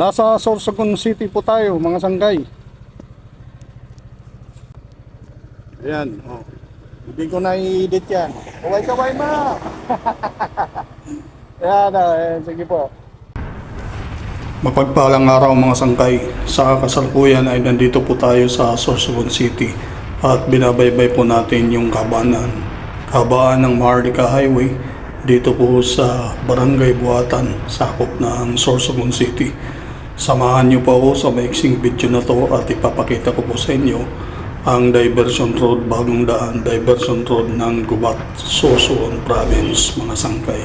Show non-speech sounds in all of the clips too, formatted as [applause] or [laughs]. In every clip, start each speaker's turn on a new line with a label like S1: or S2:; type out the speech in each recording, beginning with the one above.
S1: Nasa Sorsogon City po tayo, mga sanggay. Ayan, oh. Hindi ko na i-edit yan. Kaway-kaway ma! [laughs] Ayan, oh, ayan, sige po. Mapagpalang araw mga sangkay. Sa kasalukuyan ay nandito po tayo sa Sorsogon City at binabaybay po natin yung kabaanan. Kabaan ng Maharlika Highway dito po sa Barangay Buatan, sakop ng Sorsogon City. Samahan niyo po ako sa maiksing video na to at ipapakita ko po sa inyo ang Diversion Road, bagong daan, Diversion Road ng Gubat, Sorsogon Province, mga sangkay.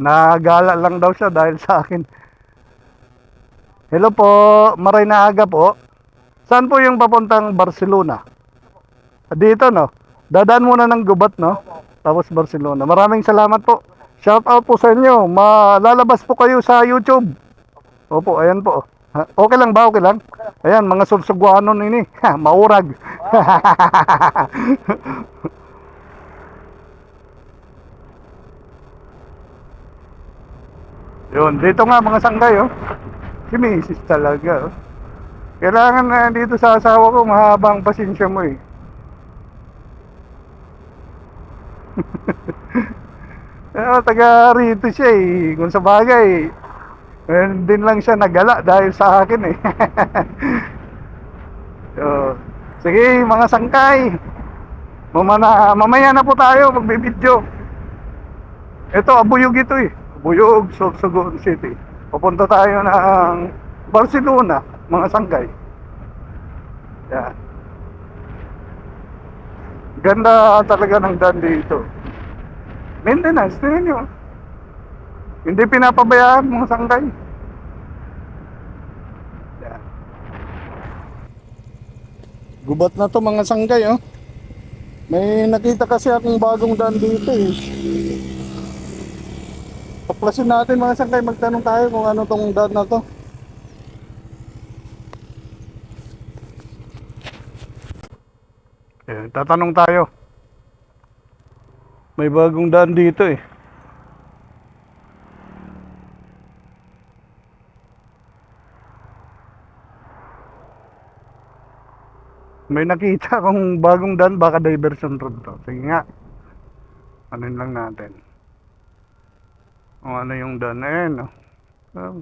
S1: Nagala lang daw siya dahil sa akin. Hello po, maray na aga po. Saan po yung papuntang Barcelona? Dito no? Dadaan muna ng gubat no? Tapos Barcelona. Maraming salamat po. Shout out po sa inyo. Malalabas po kayo sa YouTube. Opo, ayan po. Ha, Okay lang ba? Okay lang? Ayan, mga sursugwanon ini. Ha, maurag. [laughs] Yun, dito nga mga sanggay, oh. Si Mrs. talaga, oh. Kailangan na dito sa asawa ko, mahabang pasensya mo, eh. [laughs] Eh, taga rito siya, eh. Kung sa bagay, din lang siya nagala dahil sa akin, eh. [laughs] so, sige, mga sangkay. Mamana, mamaya na po tayo magbibideo. Ito, abuyog ito eh. Abuyog, Sorsogon City. Papunta tayo ng Barcelona, mga sanggay. Yan. Ganda talaga ng daan dito. Maintenance, tingnan nyo. Hindi pinapabayaan mga sanggay. Gubat na to mga sanggay, oh. May nakita kasi akong bagong daan dito eh. Paplasin natin mga sangkay, magtanong tayo kung ano tong daan na to. Eh, tatanong tayo. May bagong daan dito eh. May nakita akong bagong daan, baka diversion road to. Sige nga. Anin lang natin. Kung ano yung daan na yun. oh. Um,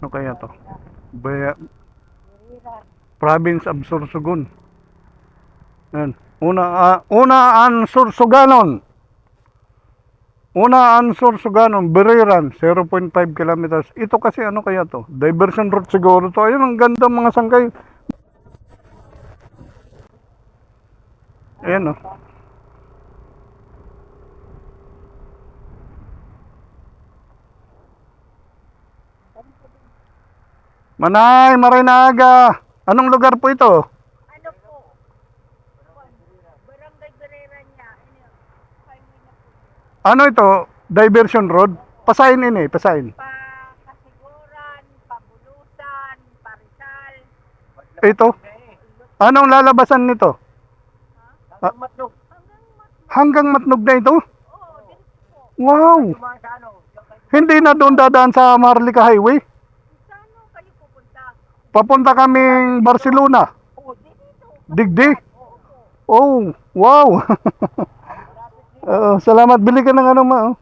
S1: ano kaya to? Baya, Province of Sorsogon. Yan. Una, ah, una ang Sorsoganon. Una ang Sorsoganon, Beriran, 0.5 kilometers. Ito kasi ano kaya to? Diversion route siguro to. Ayun, ang ganda mga sangkay. Ayan oh. Manay, maray na aga. Anong lugar po ito?
S2: Ano po? Barangay Guerrera niya. Ano, highway na po.
S1: Ano ito? Diversion road? Pasain ini, pasain.
S2: Pa Kasiguran, Pabulusan, Parisal.
S1: Ito. Anong lalabasan nito?
S2: Hanggang Matnog. Hanggang Matnog.
S1: Hanggang matnog na ito?
S2: Oo, din po.
S1: Wow! Hindi na doon dadaan sa Maharlika Highway.
S2: Saan kayo pupunta?
S1: Papunta kaming Barcelona.
S2: Oo, din dito.
S1: Digdi. Oh, wow! [laughs] Oo, salamat. Bili ka ng ano ma. oh.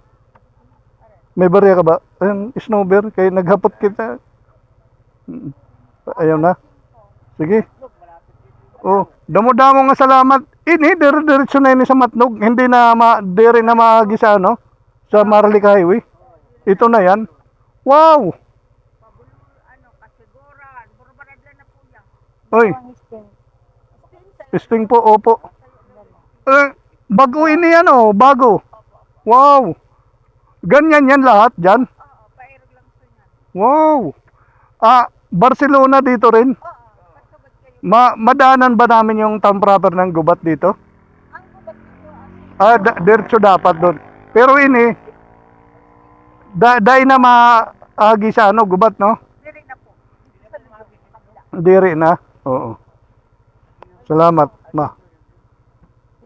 S1: May barya ka ba? Ayun, snowber. Kaya naghapot kita. Mm. Ayaw na. Sige. Oh, damo-damo nga salamat. Ini, dire-diretso na ini sa Matnog. Hindi na ma, dire na maagi sa ano? Sa Marlica Highway. Ito na yan. Wow! Oy, Sting po, opo. Eh, bago ini yan oh, bago. Wow. Ganyan yan lahat dyan.
S2: Oo, pairog lang yan.
S1: Wow. Ah, Barcelona dito rin. Ma madaanan ba namin yung town ng gubat dito?
S2: Ang kubat dito, ah,
S1: Ah, dapat doon. Pero ini, da dahil na maagi sa ano, gubat, no?
S2: diri na po.
S1: Diri na. Oo. Salamat,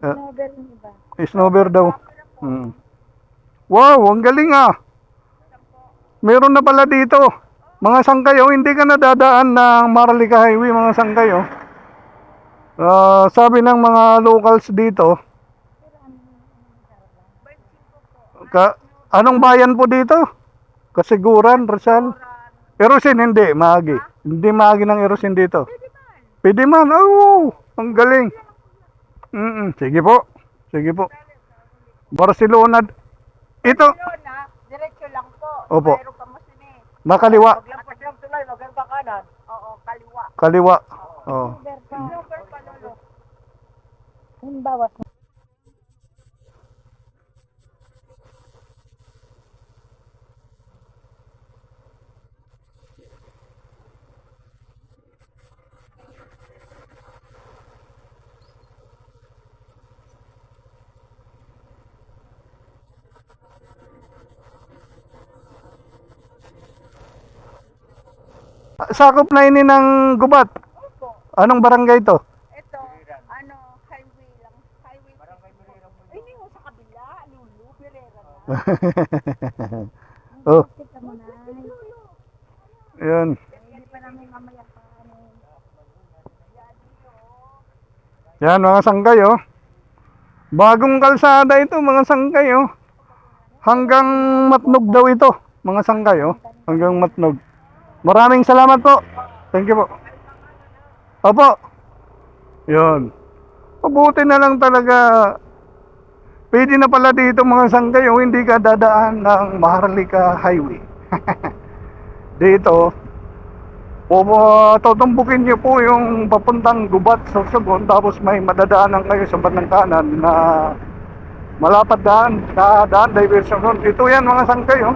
S2: Snowbell niyo ba?
S1: snowber daw. Hmm. Wow, ang galing ah. Meron na pala dito. Mga sangkayo, hindi ka nadadaan ng Maralica Highway, mga sangkayo. Ah, sabi ng mga locals dito, ka, anong bayan po dito? Kasiguran, Rizal. Erosin, hindi, Maagi. Hindi Maagi ng Erosin dito. Pwede man, oh, ang galing. Mm sige po, sige po. Barcelona, ito,
S2: Barcelona, diretso lang po.
S1: Opo.
S2: Mayroon ka mo sini.
S1: makaliwa,
S2: Maglampas lang tuloy, maganda kanan. Oo, kaliwa.
S1: kaliwa. Oh.
S2: Number
S1: Sakop na ini ng gubat.
S2: Opo.
S1: Anong barangay to?
S2: Ito, ano, highway lang. Highway. Barangay Birera po. Ay, hindi mo sa kabila. Lulu, Birera na. [laughs]
S1: oh, yun.
S2: Ano.
S1: Yan mga sangkay oh. Bagong kalsada ito mga sangkay oh. Hanggang matnog daw ito mga sangkay oh. Hanggang matnog. Maraming salamat po. Thank you po. Opo. Yun. Mabuti na lang talaga. Pwede na pala dito mga sangkay oh. Hindi ka dadaan ng Maharlika Highway. [laughs] dito, Pupo, tutumbukin niyo po yung papuntang gubat sa Sugon tapos may madadaanan kayo sa bandang kanan na malapad daan, na daan diversion road. Ito yan mga sangkay oh.